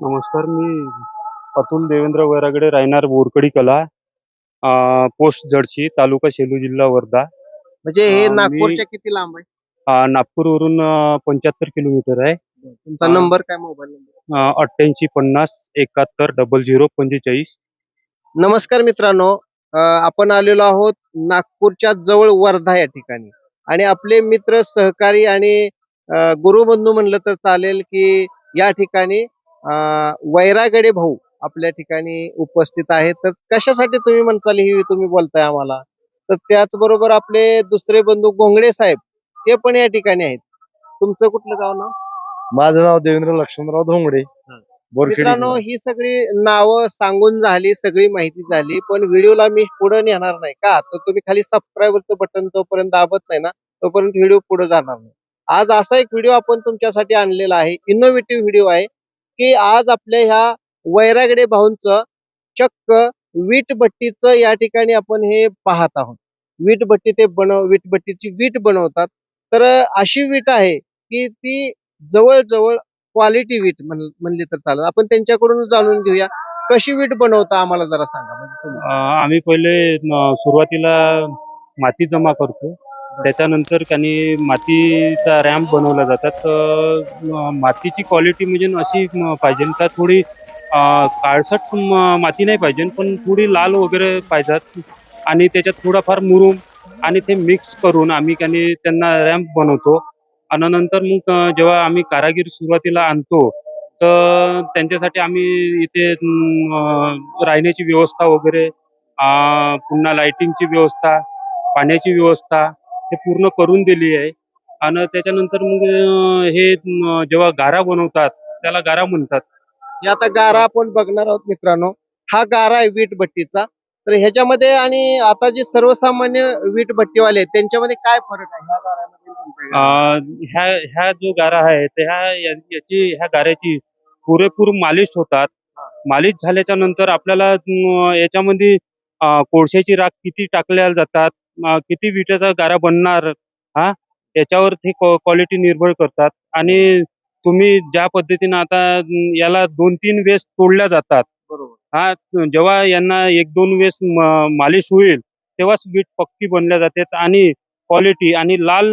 नमस्कार मी अतुल देवेंद्र वैरागडे राहणार बोरकडी कला पोस्ट जडशी तालुका सेलू जिल्हा वर्धा. म्हणजे हे अं, मी- नागपूरच्या किती लांब आहे? अं, नागपूरवरून पंच्याहत्तर किलोमीटर आहे. तुमचा नंबर काय मोबाईल नंबर? अठ्ठ्याऐंशी पन्नास एकाहत्तर डबल झिरो पंचेचाळीस. नमस्कार मित्रांनो अं, आपण आलेलो आहोत नागपूरच्या जवळ वर्धा या ठिकाणी. आणि आपले मित्र सहकारी आणि अं, गुरुबंधू म्हणलं तर चालेल की या ठिकाणी वैरागडे भाऊ आपल्या ठिकाणी उपस्थित आहेत. तर कशासाठी तुम्ही म्हणताल ही तुम्ही बोलताय आम्हाला? तर त्याचबरोबर आपले दुसरे बंधू गोंगडे साहेब ते पण या ठिकाणी आहेत. तुमचं कुठलं गाव नाव? माझं नाव देवेंद्र लक्ष्मणराव धोंगडे. मित्रांनो ही सगळी नावं सांगून झाली सगळी माहिती झाली पण व्हिडिओला मी पुढे नेणार नाही का? तर तुम्ही खाली सबस्क्राईबरचं बटन तोपर्यंत दाबत नाही ना? तोपर्यंत व्हिडिओ पुढे जाणार नाही. आज असा एक व्हिडिओ आपण तुमच्यासाठी आणलेला आहे. इनोव्हेटिव्ह व्हिडिओ आहे. की आज आपल्या ह्या वैरागडे भाऊंचं चक्क वीटभट्टीचं या ठिकाणी आपण हे पाहत आहोत. वीटभट्टी ते बनव वीटभट्टीची वीट बनवतात. तर अशी वीट आहे की ती जवळजवळ क्वालिटी वीट म्हणली तर चालत आपण त्यांच्याकडून जाणून घेऊया. कशी वीट बनवता आम्हाला जरा सांगा. म्हणजे आम्ही पहिले सुरुवातीला माती जमा करतो. त्याच्यानंतर त्यांनी मातीचा रॅम्प बनवला जातात. तर मातीची क्वालिटी म्हणजे अशी पाहिजे. का थोडी काळसट माती नाही पाहिजे. पण थोडी लाल वगैरे पाहिजेत. आणि त्याच्यात थोडाफार मुरुम आणि ते मिक्स करून आम्ही त्यांनी त्यांना रॅम्प बनवतो. आणि नंतर मग जेव्हा आम्ही कारागीर सुरुवातीला आणतो तर त्यांच्यासाठी आम्ही इथे राहण्याची व्यवस्था वगैरे पुन्हा लाइटिंगची व्यवस्था पाण्याची व्यवस्था हे पूर्ण करून दिली आहे. आणि त्याच्यानंतर मग हे जेव्हा गारा बनवतात त्याला गारा म्हणतात. हे आता गारा आपण बघणार आहोत मित्रांनो. हा गारा आहे वीट भट्टीचा तर ह्याच्यामध्ये आणि आता जे सर्वसामान्य वीट भट्टीवाले आहेत त्यांच्यामध्ये काय फरक आहे? ह्या गाऱ्यामध्ये तुमच्या ह्या ह्या जो गारा आहे तर ह्या याची ह्या गाऱ्याची पुरेपूर मालिश होतात. मालिश झाल्याच्यानंतर आपल्याला अं, याच्यामध्ये कोळशाची राख किती टाकल्या जातात किती विटेचा गारा बनणार हा? याच्यावर ते क्वालिटी निर्भर करतात. आणि तुम्ही ज्या पद्धतीनं आता याला दोन तीन वेळेस तोडल्या जातात बरोबर. हा? जेव्हा यांना एक दोन वेळेस म- मालिश होईल तेव्हाच वीट पक्की बनल्या जाते आणि क्वालिटी आणि लाल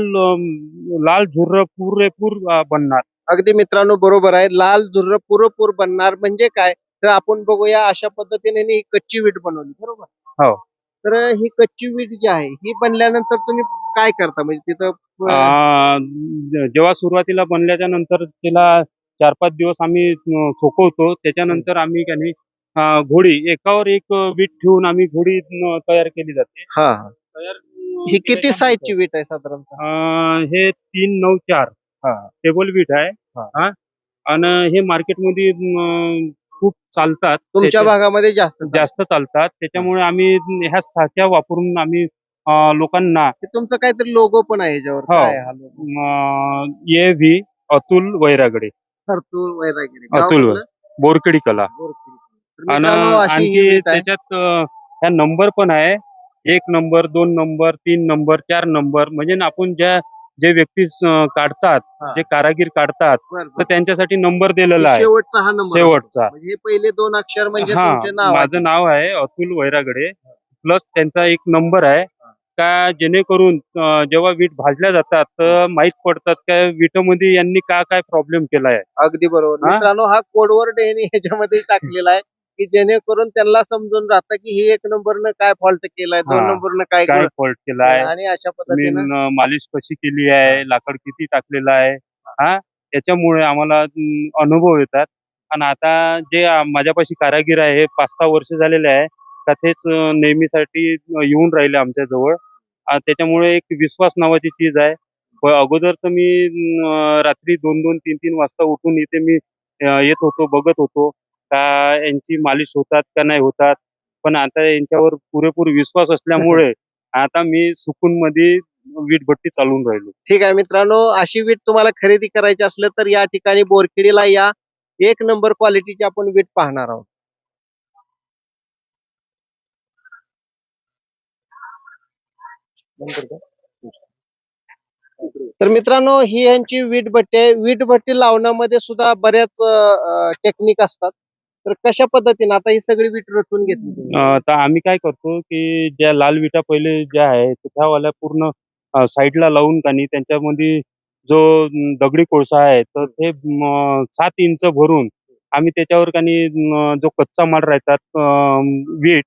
लाल झुर्र पुरेपूर बनणार. अगदी मित्रांनो बरोबर आहे. लाल झुर्र पुरेपूर बनणार म्हणजे काय? तर आपण बघूया अशा पद्धतीने ही कच्ची वीट बनवली बरोबर हो. तर ही कच्ची वीट जी आहे ही बनल्यानंतर तुम्ही काय करता म्हणजे तिथं अं, जेव्हा सुरुवातीला बनल्याच्या नंतर तिला चार पाच दिवस आम्ही अं, सुकवतो त्याच्यानंतर आम्ही त्याने अं, घोडी एकावर एक अं, वीट ठेवून आम्ही घोडी अं, तयार केली जाते हा हा. तयार अं, ही किती केल्याच्या साईजची वीट आहे साधारणतः अं, हे तीन नऊ चार हा. टेबल वीट आहे हा. हा आणि हे मार्केटमध्ये खूप चालतात. तुमच्या त्याच्या- भागामध्ये जास्त जास्त चालतात. त्याच्यामुळे आम्ही ह्या साच्या वापरून आम्ही अं, लोकांना ते तुमचं काहीतरी लोगो पण आहे याच्यावर. हो. काय हा ए व्ही अतुल वैरागडे. वैरागिरी अतुल गाव वै- बोरकडी कला. कुठलं? बोरखेडी. तर आणि मित्रांनो, अशी ही आणखी वीट आहे. त्याच्यात अं, ह्या नंबर पण आहे. एक नंबर दोन नंबर तीन नंबर चार नंबर. म्हणजे ना आपण ज्या जे व्यक्ती काढतात हा. जे कारागीर काढतात बरं, तर बरं. त्यांच्यासाठी नंबर दिलेला आहे. शेवटचा हा नंबर शेवटचा. म्हणजे हे पहिले दोन अक्षर म्हणजे हा तुमचे नाव आहे. माझं नाव आहे अतुल वैरागडे. प्लस त्यांचा एक नंबर आहे. का जेणेकरून अं, जेव्हा वीट भाजल्या जातात तर माहीत पडतात का विटामध्ये यांनी का काय प्रॉब्लेम केलाय. अगदी बरोबर. हा? मित्रांनो हा कोडवर्ड यांनी ह्याच्यामध्ये टाकलेला आहे. की जेणेकरून त्यांना समजून राहतं की ही एक नंबरनं काय फॉल्ट केलाय दोन हा. नंबरनं काय काय केलं. फॉल्ट केलाय? आणि अशा पद्धतीनं मालिश कशी केली आहे? लाकड किती टाकलेलं आहे? हा? त्याच्यामुळे आम्हाला अं, अनुभव येतात. आणि आता जे आ- माझ्यापाशी कारागीर आहे हे पाच सहा वर्ष झालेले आहे. का तेच अं, नेहमीसाठी अं, येऊन राहिले आमच्या जवळ. त्याच्यामुळे एक विश्वास नावाची चीज आहे. प- अगोदर तर मी अं, रात्री दोन दोन तीन तीन वाजता उठून इथे मी अं, येत होतो बघत होतो. का यांची मालिश होतात का नाही होतात पण आता यांच्यावर पुरेपूर विश्वास असल्यामुळे आता मी सुकून मध्ये वीटभट्टी चालून राहिलो. ठीक आहे मित्रांनो अशी वीट तुम्हाला खरेदी करायची असलं तर या ठिकाणी बोरखेडीला या एक नंबर क्वालिटीची आपण वीट पाहणार आहोत. तर मित्रांनो ही यांची वीट भट्टी आहे. वीट भट्टी लावण्यामध्ये सुद्धा बऱ्याच टेक्निक असतात. तर कशा पद्धतीने आता ही सगळी वीट रचून घेतली तुम्ही? अं, तर आम्ही काय करतो की ज्या लाल विटा पहिले ज्या आहे त्यावाल्या पूर्ण अं, साईडला लावून कानी त्यांच्यामध्ये जो अं, दगडी कोळसा आहे तर ते म, सात इंच भरून आम्ही त्याच्यावर कानी जो कच्चा माल राहतात अं, वीट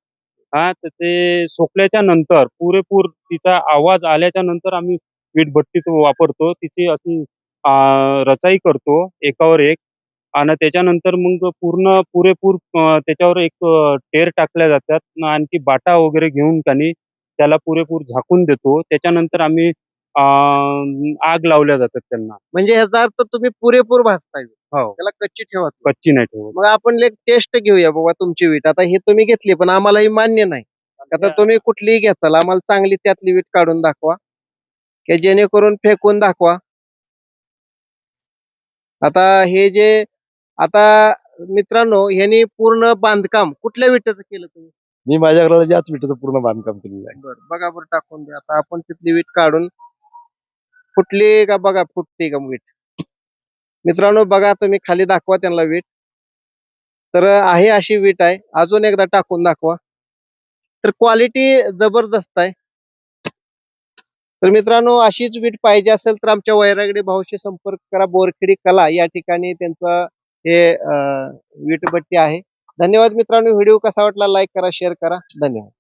हा तर ते सोकल्याच्या नंतर पुरेपूर तिचा आवाज आल्याच्यानंतर आम्ही वीट भट्टीत वापरतो तिची अशी अं, रचाई करतो एकावर एक आणि त्याच्यानंतर मग पूर्ण पुरेपूर त्याच्यावर एक टेर टाकल्या जातात. आणखी बाटा वगैरे घेऊन कानी त्याला पुरेपूर झाकून देतो. त्याच्यानंतर आम्ही आग लावल्या जातात त्यांना. म्हणजे ह्याचा अर्थ तुम्ही पुरेपूर भाजताय. हो. त्याला कच्ची ठेवत नाही. कच्ची नाही ठेवत. मग आपण एक टेस्ट घेऊया बाबा तुमची वीट. आता हे तुम्ही घेतली पण आम्हाला ही मान्य नाही. आता तुम्ही कुठलीही घेताल. आम्हाला चांगली त्यातली वीट काढून दाखवा. की जेणेकरून फेकून दाखवा. आता हे जे आता मित्रांनो ह्यांनी पूर्ण बांधकाम कुठल्या विटेचं केलं तुम्ही? मी माझ्या घराला याच विटेचं पूर्ण बांधकाम केलेलं आहे. बरं बघा बरं टाकून द्या. आता आपण तिथली वीट काढून फुटली का बघा फुटते का वीट? मित्रांनो बघा तुम्ही खाली दाखवा त्यांना वीट. तर आहे अशी वीट आहे. अजून एकदा टाकून दाखवा. तर क्वालिटी जबरदस्त आहे. तर मित्रांनो अशीच वीट पाहिजे असेल तर आमच्या वैरागडे भाऊशी संपर्क करा. बोरखेडी कला या ठिकाणी त्यांचं हे अं, वीटभट्टी आहे. धन्यवाद मित्रांनो. व्हिडिओ कसा वाटला लाईक करा शेअर करा. धन्यवाद.